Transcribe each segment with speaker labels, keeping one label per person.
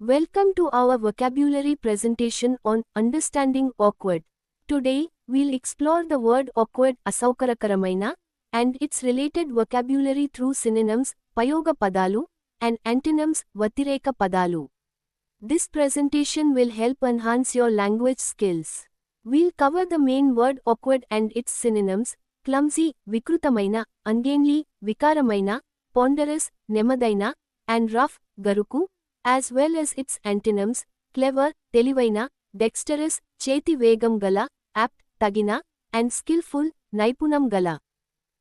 Speaker 1: Welcome to our vocabulary presentation on understanding awkward. Today, we'll explore the word awkward asaukarakaraమైన and its related vocabulary through synonyms, payoga padalu, and antonyms, vatireka padalu. This presentation will help enhance your language skills. We'll cover the main word awkward and its synonyms, clumsy, vikrutamaina, ungainly, vikaramaina, ponderous, nemadaina, and rough, garuku, as well as its antonyms, clever, తెలివైన, dexterous, చేతి వేగం గల, apt, తగిన, and skillful, నైపుణం గల.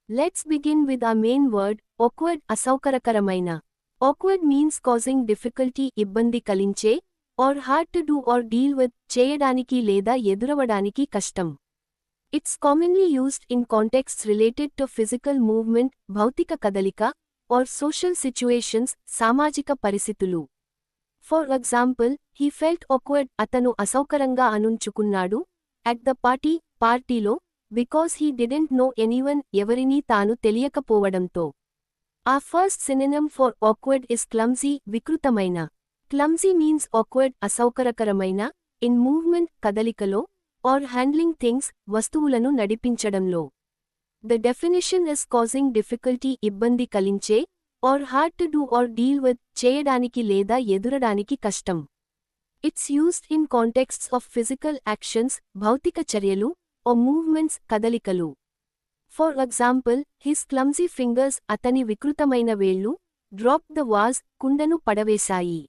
Speaker 1: Let's begin with our main word, awkward అసౌకరకరమైన. Awkward means causing difficulty ఇబ్బంది కలించే, or hard to do or deal with, చేయడానికి లేదా ఎదురవడానికి కష్టం. It's commonly used in contexts related to physical movement, భౌతిక కదలిక, or social situations, సామాజిక పరిస్థితులు. For example he felt awkward అతను అసౌకరంగా అనుంచుకున్నాడు. అట్ ద పార్టీ పార్టీలో because he didn't know anyone ఎవరినీ తాను తెలియకపోవడంతో. A first synonym for awkward is clumsy వికృతమైన. Clumsy means awkward అసౌకరకరమైన ఇన్ మూవ్మెంట్ కదలికలో ఆర్ హ్యాండ్లింగ్ థింగ్స్ వస్తువులను నడిపించడంలో. The definition is causing difficulty ఇబ్బంది కలించే or hard to do or deal with చేయడానికి లేదా ఎదురడానికి కష్టం it's used in contexts of physical actions భౌతిక చర్యలు ఓ మూవ్మెంట్స్ కదలికలు for example his clumsy fingers అతని వికృతమైన వేళ్ళు డ్రాప్ ద వాజ్ కుండను పడవేశాయి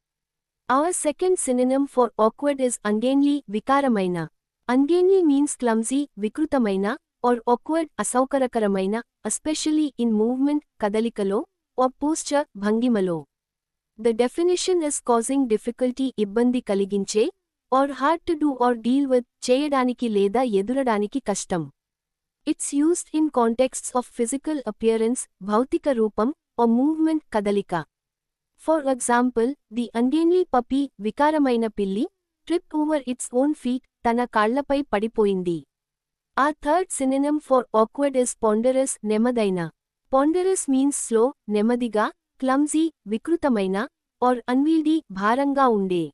Speaker 1: our second synonym for awkward is ungainly వికారమైన ungainly means clumsy వికృతమైన ఆర్ ఆక్వర్డ్ అసౌకరకరమైన ఎస్పెషలీ ఇన్ మూవ్మెంట్ కదలికలో or posture భంగిమలో the definition is causing difficulty ఇబ్బంది కలిగించే or hard to do or deal with చేయడానికి లేదా ఎదురడానికి కష్టం it's used in contexts of physical appearance భౌతిక రూపం or మూవ్మెంట్ కదలిక for example the ungainly puppy వికారమైన పిల్లి trip over its own feet తన కాళ్ళపై పడిపోయింది a third synonym for awkward is ponderous నెమదైన ponderous means slow నెమ్మదిగా క్లమ్జీ వికృతమైన ఆర్ అన్వీల్డీ భారంగా ఉండే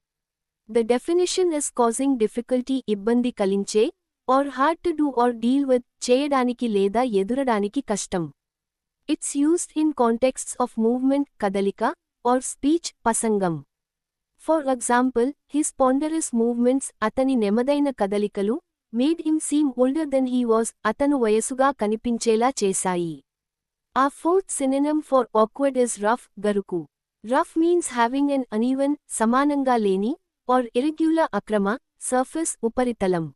Speaker 1: the definition is causing difficulty ఇబ్బంది కలించే or hard to do or deal with చేయడానికి లేదా ఎదురడానికి కష్టం it's used in contexts of movement కదలిక ఆర్ స్పీచ్ ప్రసంగం for example his ponderous movements అతని నెమ్మదైన కదలికలు made him seem older than he was అతను వయసుగా కనిపించేలా చేశాయి Our fourth synonym for awkward is rough, garuku. Rough means having an uneven, samananga leni, or irregular akrama, surface, uparitalam.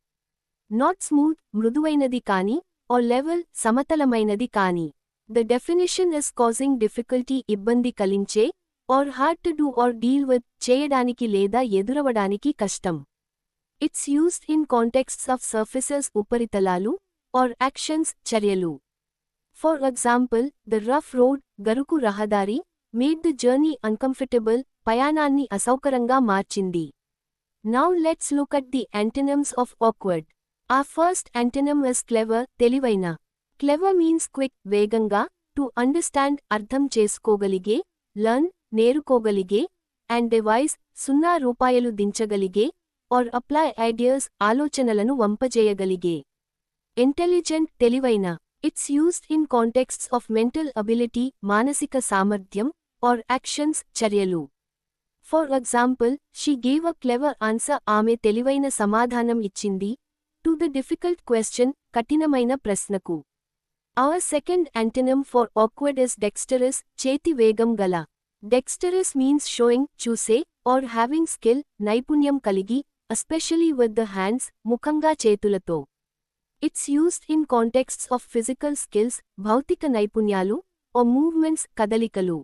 Speaker 1: Not smooth, mruduvainadi kani, or level, సమతలమైనది kani. The definition is causing difficulty ibbandi kalinche, or hard to do or deal with, cheyadaniki leda yeduravadaniki kashtam. It's used in contexts of surfaces uparitalalu, or actions, charyalu. For example the rough road గరుకు రహదారి, made the journey uncomfortable పయానాన్ని అసౌకరంగా మార్చింది now let's look at the antonyms of awkward a first antonym is clever తెలివైన clever means quick వేగంగా to understand అర్థం చేసుకోగలిగే learn నేరుకోగలిగే and device సున్నా రూపాయలు దించగలిగే ఆర్ అప్లై ఐడియాస్ ఆలోచనలను వంపజేయగలిగే ఇంటెలిజెంట్ తెలివైన It's used in contexts of mental ability, మానసిక సామర్థ్యం, or actions, చర్యలు. For example, she gave a clever answer ఆమె తెలివైన సమాధానం ఇచ్చింది, to the difficult question, కఠినమైన ప్రశ్నకు. Our second antonym for awkward is dexterous, చేతి వేగం గల. Dexterous means showing, చూసే, or having skill, నైపుణ్యం కలిగి, especially with the hands, ముఖంగా చేతులతో. It's used in contexts of physical skills, భౌతిక నైపుణ్యాలు, or movements, కదలికలు.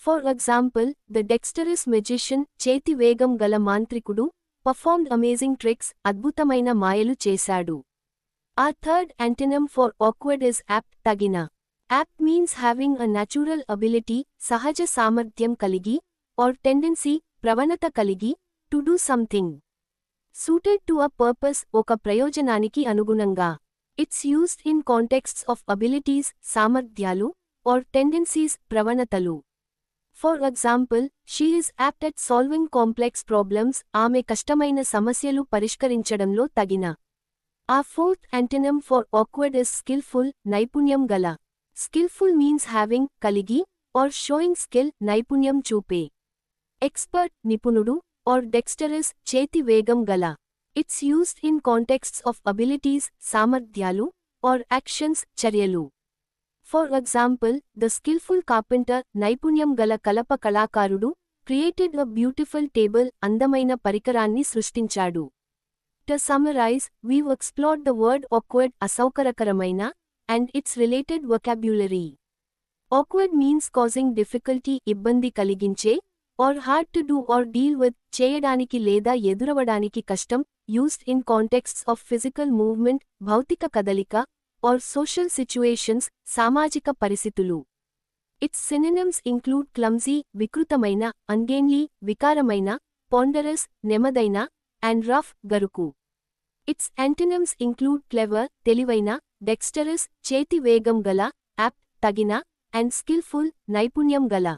Speaker 1: For example, the dexterous magician, చేతి వేగం గల మాంత్రికుడు, performed amazing tricks, అద్భుతమైన మాయలు చేశాడు. Our third antonym for awkward is apt, తగిన. Apt means having a natural ability, సహజ సామర్థ్యం కలిగి, or tendency, ప్రవణత కలిగి, to do something. Suited to a purpose ఒక ప్రయోజనానికి అనుగుణంగా. It's used in contexts of abilities సామర్థ్యాలు, or tendencies ప్రవణతలు. For example she is apt at solving complex problems ఆమె కష్టమైన సమస్యలు పరిష్కరించడంలో తగిన a fourth antonym for awkward is skillful నైపుణ్యం గల స్కిల్ఫుల్ మీన్స్ హ్యావింగ్ కలిగి ఆర్ షోయింగ్ స్కిల్ నైపుణ్యం చూపే ఎక్స్పర్ట్ నిపుణుడు ఆర్ డెక్స్టరస్ చేతి వేగం గల it's used in contexts of abilities సామర్థ్యాలు ఆర్ యాక్షన్స్ చర్యలు for example the skilful carpenter నైపుణ్యం గల కలప కళాకారుడు క్రియేటెడ్ అ బ్యూటిఫుల్ టేబుల్ అందమైన పరికరాన్ని సృష్టించాడు to summarise we've explored the word awkward అసౌకరకరమైన and its related vocabulary awkward means causing difficulty ఇబ్బంది కలిగించే or hard to do or deal with చేయడానికి లేదా ఎదురవడానికి కష్టం used in contexts of physical movement భౌతిక కదలిక ఆర్ సోషల్ సిచ్యుయేషన్స్ సామాజిక పరిస్థితులు it's సినినమ్స్ include clumsy వికృతమైన అన్గేన్లీ వికారమైన పాండరస్ నెమదైన and rough గరుకు it's antonyms include clever తెలివైన డెక్స్టరస్ చేతి వేగం గల యాప్ తగిన అండ్ స్కిల్ఫుల్ నైపుణ్యం గల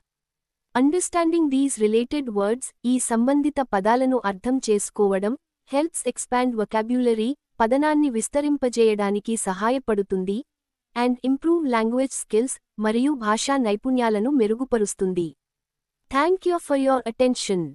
Speaker 1: అండర్స్టాండింగ్ దీస్ రిలేటెడ్ వర్డ్స్ ఈ సంబంధిత పదాలను అర్థం చేసుకోవడం హెల్ప్స్ ఎక్స్పాండ్ వొకాబ్యులరీ పదనాన్ని విస్తరింపజేయడానికి సహాయపడుతుంది అండ్ ఇంప్రూవ్ లాంగ్వేజ్ స్కిల్స్ మరియు భాషా నైపుణ్యాలను మెరుగుపరుస్తుంది. Thank you for your attention